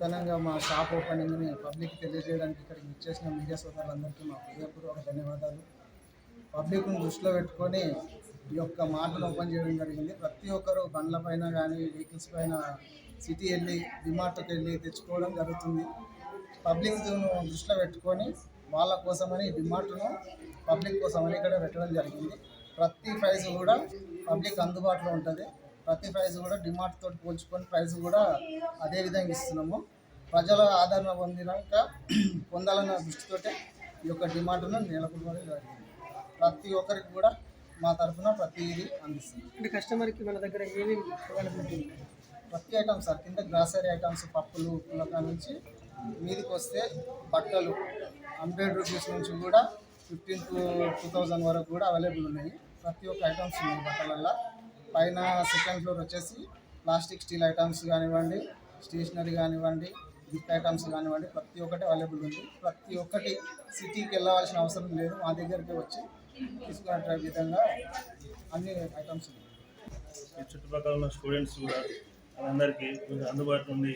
నూతనంగా మా shop ఓపెనింగ్ని public తెలియజేయడానికి ఇక్కడికి ఇచ్చేసిన మీడియా సోదరులందరికీ మా హృదయపూర్వక ధన్యవాదాలు. పబ్లిక్ను దృష్టిలో పెట్టుకొని ఈ యొక్క మార్ట్ను ఓపెన్ చేయడం జరిగింది. ప్రతి ఒక్కరు బండ్ల పైన కానీ వెహికల్స్ పైన సిటీ వెళ్ళి డిమార్ట్కి వెళ్ళి తెచ్చుకోవడం జరుగుతుంది. పబ్లిక్ దృష్టిలో పెట్టుకొని వాళ్ళ కోసమని డిమార్ట్ను పబ్లిక్ కోసమని ఇక్కడ పెట్టడం జరిగింది. ప్రతి ప్రైస్ కూడా పబ్లిక్ అందుబాటులో ఉంటుంది. ప్రతి ప్రైస్ కూడా డిమార్ట్ తోటి పోల్చుకొని ప్రైస్ కూడా అదే విధంగా ఇస్తున్నాము. ప్రజల ఆదరణ పొందినాక పొందాలన్న దృష్టితోటే ఈ యొక్క డిమాండ్ను నెలకొల్పడం జరిగింది. ప్రతి ఒక్కరికి కూడా మా తరఫున ప్రతిదీ అందిస్తుంది కస్టమర్కి మన దగ్గర ఏమేమి అవైలబిలిటీ ఉంది ప్రతి ఐటమ్స్ సార్ కింద గ్రాసరీ ఐటమ్స్ పప్పులు పుల్లక నుంచి మీదికి వస్తే బట్టలు హండ్రెడ్ రూపీస్ నుంచి కూడా ఫిఫ్టీన్ టు టూ థౌజండ్ వరకు కూడా అవైలబుల్ ఉన్నాయి. ప్రతి ఒక్క ఐటమ్స్ ఉన్నాయి బట్టలల్లో. పైన సెకండ్ ఫ్లోర్ వచ్చేసి ప్లాస్టిక్ స్టీల్ ఐటమ్స్ కానివ్వండి స్టేషనరీ కానివ్వండి గిఫ్ట్ ఐటమ్స్ కానివ్వండి ప్రతి ఒక్కటి అవైలబుల్ ఉంది. ప్రతి ఒక్కటి సిటీకి వెళ్ళవలసిన అవసరం లేదు. మా దగ్గరికి వచ్చి తీసుకునే విధంగా అన్ని ఐటమ్స్ ఉన్నాయి. చుట్టుపక్కల ఉన్న స్టూడెంట్స్ కూడా అందరికీ కొంచెం అందుబాటులో ఉంది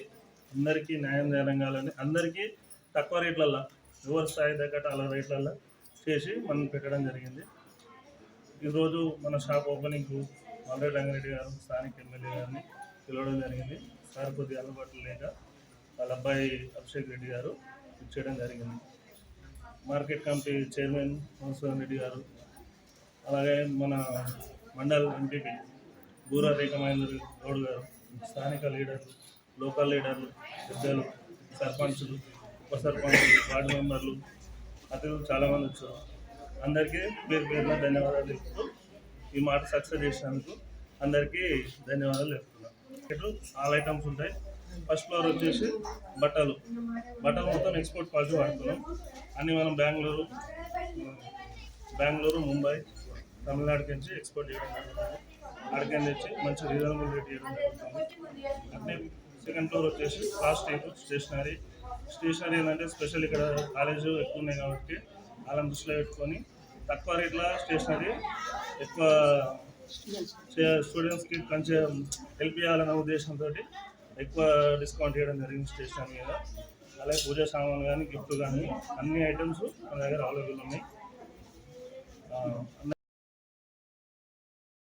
అందరికీ న్యాయం జరగాలని అందరికీ తక్కువ రేట్లల్లో ఎవరి స్థాయి తగ్గట్టు అలా రేట్లల్లో చేసి మనం పెట్టడం జరిగింది. ఈరోజు మన షాప్ ఓపెనింగ్కు మండ్రి రంగారెడ్డి గారు స్థానిక ఎమ్మెల్యే గారిని పిలవడం జరిగింది. సార్ కొద్దిగా అందుబాటులో లేక వాళ్ళ అబ్బాయి అభిషేక్ రెడ్డి గారు ఇచ్చేయడం జరిగింది. Market committee chairman Madhusudan Reddy గారు అలాగే మన మండల్ ఎంపీపీ బూరా రేఖ మహేందర్ గౌడ్ గారు స్థానిక లీడర్లు లోకల్ లీడర్లు పెద్దలు సర్పంచులు ఉప సర్పంచులు వార్డు మెంబర్లు అతిథులు చాలామంది వచ్చారు. అందరికీ పేరు పేరున ధన్యవాదాలు చెప్తూ ఈ మాట సక్సెస్ చేసినందుకు అందరికీ ధన్యవాదాలు చెప్తున్నాను. ఇటు ఆల్ ఐటమ్స్ ఉంటాయి. ఫస్ట్ ఫ్లోర్ వచ్చేసి బట్టలు. బట్టలు మొత్తం ఎక్స్పోర్ట్ క్వాలిటీ వాడుతున్నాం. అన్ని మనం బెంగళూరు బెంగళూరు ముంబై తమిళనాడుకి నుంచి ఎక్స్పోర్ట్ చేయడం అక్కడికి తెచ్చి మంచి రీజనబుల్ రేట్ చేయడం జరుగుతుంది. అట్లే సెకండ్ ఫ్లోర్ వచ్చేసి ప్లాస్టిక్ స్టేషనరీ స్టేషనరీ ఏంటంటే స్పెషల్ ఇక్కడ కాలేజ్ ఎక్కువ ఉన్నాయి కాబట్టి వాళ్ళని దృష్టిలో పెట్టుకొని తక్కువ రేట్ల స్టేషనరీ. ఎక్కువ స్టూడెంట్స్కి కొంచెం హెల్ప్ చేయాలన్న ఉద్దేశంతో ఎక్కువ డిస్కౌంట్ చేయడం జరిగింది స్టేషనరీ మీద. అలాగే పూజ సామాన్లు కానీ గిఫ్ట్ కానీ అన్ని ఐటమ్స్ మన దగ్గర అవైలబుల్ ఉన్నాయి.